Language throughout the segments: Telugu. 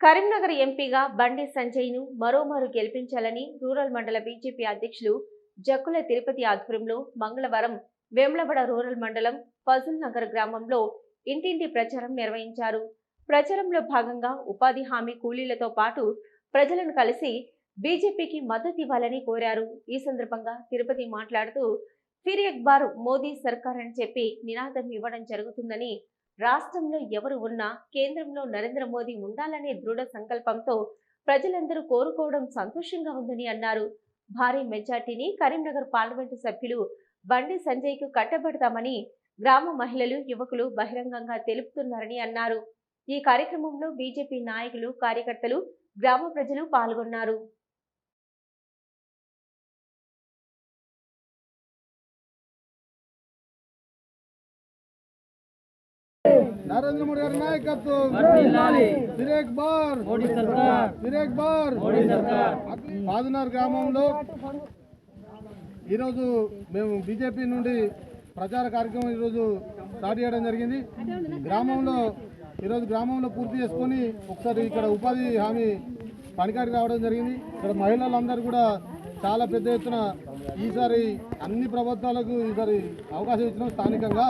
కరీంనగర్ ఎంపీగా బండి సంజయ్ను మరోమారు గెలిపించాలని రూరల్ మండల బీజేపీ అధ్యక్షులు జక్కుల తిరుపతి ఆధ్వర్యంలో మంగళవారం వేములవాడ రూరల్ మండలం ఫజుల్ నగర్ గ్రామంలో ఇంటింటి ప్రచారం నిర్వహించారు. ప్రచారంలో భాగంగా ఉపాధి హామీ కూలీలతో పాటు ప్రజలను కలిసి బీజేపీకి మద్దతు ఇవ్వాలని కోరారు. ఈ సందర్భంగా తిరుపతి మాట్లాడుతూ ఫిర్ అక్బార్ మోదీ సర్కార్ అని చెప్పి నినాదం ఇవ్వడం జరుగుతుందని రాష్ట్రంలో ఎవరు ఉన్నా కేంద్రంలో నరేంద్ర మోదీ ఉండాలనే దృఢ సంకల్పంతో ప్రజలందరూ కోరుకోవడం సంతోషంగా ఉందని అన్నారు. భారీ మెజార్టీని కరీంనగర్ పార్లమెంటు సభ్యులు బండి సంజయ్కు కట్టబెడతామని గ్రామ మహిళలు యువకులు బహిరంగంగా తెలుపుతున్నారని అన్నారు. ఈ కార్యక్రమంలో బీజేపీ నాయకులు కార్యకర్తలు గ్రామ ప్రజలు పాల్గొన్నారు. నరేంద్ర మోడీ గారి నాయకత్వం. ఫిరేక్ బార్. ఫిరేక్ బార్. పాదనర్ గ్రామంలో ఈరోజు మేము బీజేపీ నుండి ప్రచార కార్యక్రమం ఈరోజు స్టార్ట్ చేయడం జరిగింది. గ్రామంలో ఈరోజు గ్రామంలో పూర్తి చేసుకొని ఒకసారి ఇక్కడ ఉపాధి హామీ పనికాడికి రావడం జరిగింది. ఇక్కడ మహిళలందరూ కూడా చాలా పెద్ద ఎత్తున ఈసారి అన్ని ప్రభుత్వాలకు ఈసారి అవకాశం ఇచ్చినాం స్థానికంగా.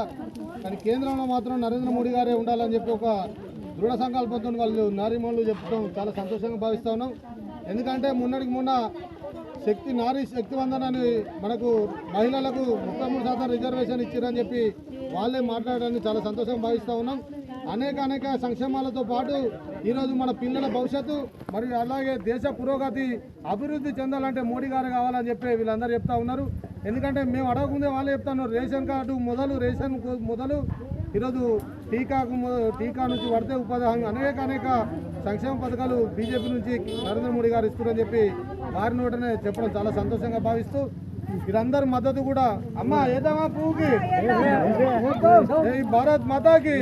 కానీ కేంద్రంలో మాత్రం నరేంద్ర మోడీ గారే ఉండాలని చెప్పి ఒక దృఢ సంకల్పంతో వాళ్ళు నారీమణులు చెప్తాం చాలా సంతోషంగా భావిస్తా ఉన్నాం. ఎందుకంటే మొన్నటికి మొన్న శక్తి నారీ శక్తి వందనాన్ని మనకు మహిళలకు ముప్పై మూడు శాతం రిజర్వేషన్ ఇచ్చారని చెప్పి వాళ్ళే మాట్లాడడానికి చాలా సంతోషంగా భావిస్తూ ఉన్నాం. అనేక అనేక సంక్షేమాలతో పాటు ఈరోజు మన పిల్లల భవిష్యత్తు మరియు అలాగే దేశ పురోగతి అభివృద్ధి చెందాలంటే మోడీ గారు కావాలని చెప్పి వీళ్ళందరూ చెప్తా ఉన్నారు ఎందుకంటే మేము అడగకుందే వాళ్ళే చెప్తాను రేషన్ కార్డు మొదలు రేషన్ మొదలు ఈరోజు టీకాకు టీకా నుంచి పడితే ఉపాధి హామీ అనేక అనేక సంక్షేమ పథకాలు బీజేపీ నుంచి నరేంద్ర మోడీ గారు ఇస్తున్నారని చెప్పి వారి నోటనే చెప్పడం చాలా సంతోషంగా భావిస్తూ వీరందరి మద్దతు కూడా అమ్మ ఏదమ్మా పువ్వుకి భారత్ మాతాకి